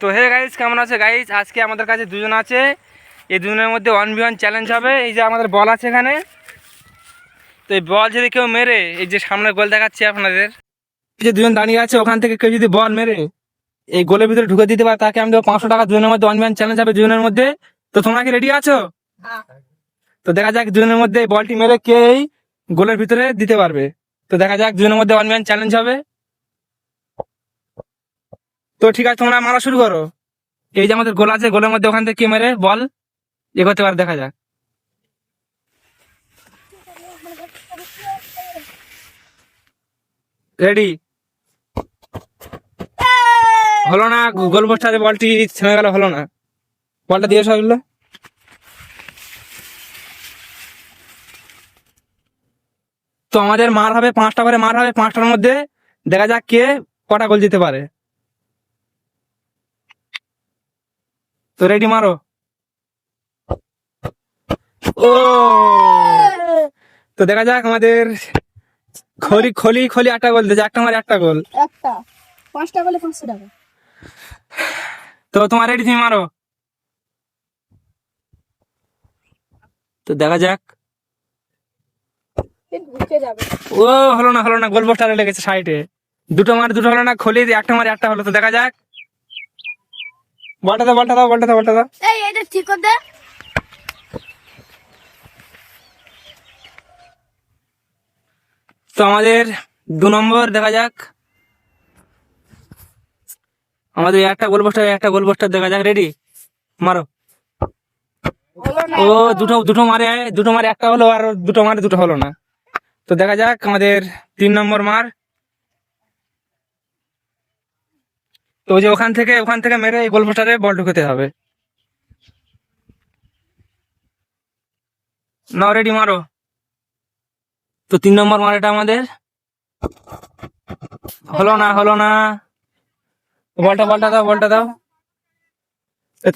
তো hey guys কেমন আছে গাইস আজকে আমাদের কাছে দুজন আছে। এই দুজনের মধ্যে ওয়ান বি ওয়ান চ্যালেঞ্জ হবে। এই যে আমাদের বল আছে এখানে। তো এই বল যদি কেউ মেরে এই যে সামনে গোল দেখাচ্ছি আপনাদের। যে দুজন দাঁড়িয়ে আছে ওখান থেকে কেউ যদি বল মেরে এই গোলের ভিতরে ঢুকে দিতে পারে তাকে আমি দেবো পাঁচশো টাকা। দুজনের মধ্যে ওয়ান বি ওয়ান চ্যালেঞ্জ হবে দুজনের মধ্যে। তো তোমরা কি রেডি আছো? তো দেখা যাক দুজনের মধ্যে এই বলটি মেরে কে এই গোলের ভিতরে দিতে পারবে। তো দেখা যাক দুজনের মধ্যে ওয়ান বি ওয়ান চ্যালেঞ্জ হবে। তো ঠিক আছে, তোমরা মারা শুরু করো। এই যে আমাদের গোল আছে, গোলের মধ্যে ওখান থেকে কে মেরে, বল। এ করতে পারে, দেখা যাক। রেডি হলো না, গোল পোস্টারে বলটি ছেড়ে গেল, হলো না। বলটা দিয়ে সবগুলো তো আমাদের মার হবে, পাঁচটা করে মার হবে, পাঁচটার মধ্যে দেখা যাক কে কটা গোল দিতে পারে। তো রেডি মারো। ও! তো দেখা যাক আমাদের খলি খলি খলি একটা গোল দিয়েছে। একটা মারে একটা গোল। একটা। পাঁচটা গোলে পাঁচশো টাকা। তো তোমার রেডি তুমি মারো। তো দেখা যাক। ও হলো না হলো না। গোল পোস্টারে লেগেছে সাইডে। দুটো মার দুটো হলো না। খলি একটা মারে একটা হলো। তো দেখা যাক। বলটা দাও বলটা দাও বলটা দাও বলটা দাও এই এটা ঠিক করে দে। তো আমাদের দু নম্বর দেখা যাক। আমাদের একটা গোল পোস্টার একটা গোল পোস্টার দেখা যাক রেডি মারো। ও দুটো দুটো মারে দুটো মারে একটা হলো আর দুটো মারে দুটো হলো না। তো দেখা যাক আমাদের তিন নম্বর মার। তো ওই যে ওখান থেকে ওখান থেকে মেরে এই গোল পোস্টারে বল ঢুকাতে হবে। নাও রেডি, মারো। তো তিন নম্বর মারেটা আমাদের। হলো না হলো না। বলটা বলটা দাও বলটা দাও।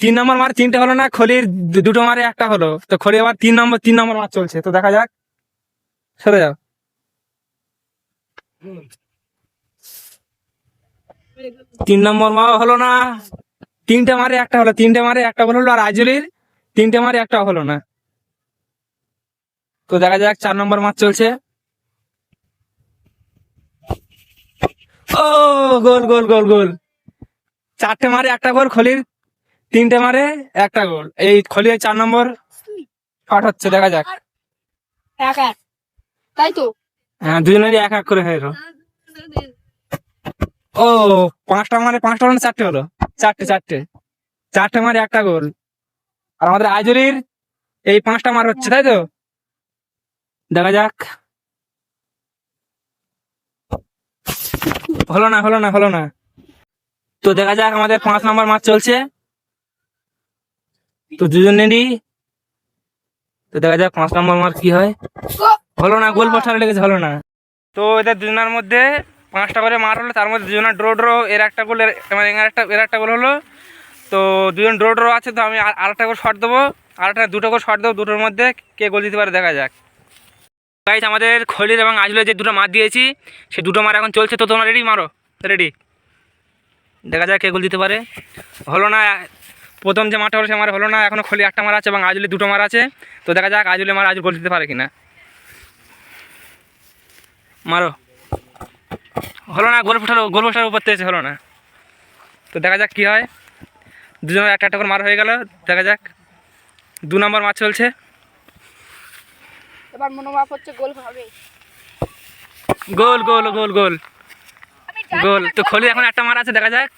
তিন নম্বর মার তিনটে হলো না, খলির দুটো মারে একটা হলো। তো খলি আবার তিন নম্বর তিন নম্বর মার চলছে। তো দেখা যাক। সরে যাও। তিন নম্বর মা হলো না। তিনটে মারে একটা হলো তিনটে মারে একটা হলো আর আজলির তিনটে মারে একটা হলো না। তো দেখা যাক চার নম্বর মাছ চলছে। ও গোল গোল গোল গোল। চারটে মারে একটা গোল খলির। তিনটে মারে একটা গোল। এই খলির চার নম্বর শট হচ্ছে দেখা যাক। এক এক। তাই তো? হ্যাঁ দুজনেরই এক এক করে হয়ে গেল। ও, পাঁচটা মারে পাঁচটা মানে চারটে হলো। চারটে চারটে। চারটে মারে একটা গোল আর আমাদের আজরির এই পাঁচটা মার হচ্ছে, তাই তো? দেখা যাক। হলো না হলো না হলো না। তো দেখা যাক আমাদের পাঁচ নম্বর মাছ চলছে। তো দুজনেরই তো দেখা যাক পাঁচ নম্বর মার কি হয়। হলো না গোল পোস্টারে লেগেছে, হলো না। তো এদের দুজনের মধ্যে পাঁচটা করে মার হলো, তার মধ্যে দুজনের ড্র ড্র এর একটা গোল মানে এর একটা এর একটা গোল হলো। তো দুজন ড্র ড্র আছে, তো আমি আর- আরেকটা করে শট দেবো। আরেকটা দুটো করে শট দেবো, দুটোর মধ্যে কে গোল দিতে পারে দেখা যাক। গাইজ আমাদের খলির এবং আজলের যে দুটো মার দিয়েছি, সে দুটো মার এখন চলছে, তো তোমরা রেডি মারো। রেডি দেখা যাক কে গোল দিতে পারে। হলো না, প্রথম যে মারটা হলো, সে মার হলো না, এখনও খলি একটা মার আছে এবং আজলে দুটো মার আছে। তো দেখা যাক আজলে মার আজ গোল দিতে পারে কিনা। মারো। হলো না গোল পোস্টার গোল পোস্টার উপর থেকে হলো না। তো দেখা যাক কি হয়। দুজনের একটা একটা করে মার হয়ে গেল। দেখা যাক। দু নম্বর মাছ চলছে। এবার মনোভাব হচ্ছে গোল হবে গোল গোল গোল গোল। গোল। তো খলি এখন একটা মার আছে দেখা যাক।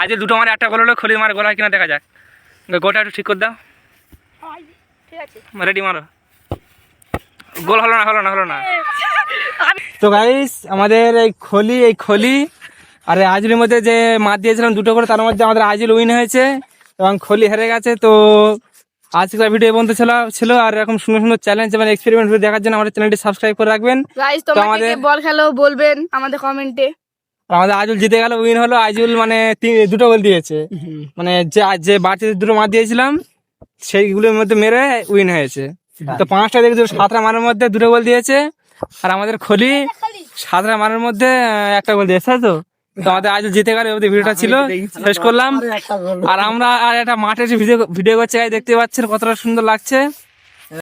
আজ দুটো মারে একটা গোল হলো খলি মার গোল হয় কিনা দেখা যাক। গোটা একটু ঠিক করে দাও। ঠিক আছে। রেডি মারো। গোল হলো না হলো না হলো না। তো গাইস আমাদের এই খলি এই খলি আর আজলির মধ্যে যে মার দিয়েছিলাম দুটো করে তার মধ্যে আমাদের আজল উইন হয়েছে এবং খলি হেরে গেছে। তো আজকের ভিডিও এই পর্যন্ত ছিল ছিল আর এরকম সুন্দর সুন্দর চ্যালেঞ্জ এবং এক্সপেরিমেন্ট ভিডিও দেখার জন্য আমাদের চ্যানেলটি সাবস্ক্রাইব করে রাখবেন। তো আমাদের- বল খেলো বলবেন আমাদের কমেন্টে আমাদের আজুল জিতে গেল উইন হলো। আজুল মানে তিন- দুটো গোল দিয়েছে। মানে যে যে বাড়তি দুটো মার দিয়েছিলাম সেইগুলোর মধ্যে মেরে উইন হয়েছে। তো পাঁচটা দেখেছিল সাতটা মানের মধ্যে দুটো গোল দিয়েছে। আর আমাদের খলি সাতটা মানের মধ্যে একটা গোল দিয়েছে তাই তো? তো আমাদের আজ জিতে গেলে ভিডিওটা ছিল। শেষ করলাম। আর আমরা আর একটা মাঠে ভিডিও ভিডিও করছে। দেখতে পাচ্ছেন কতটা সুন্দর লাগছে।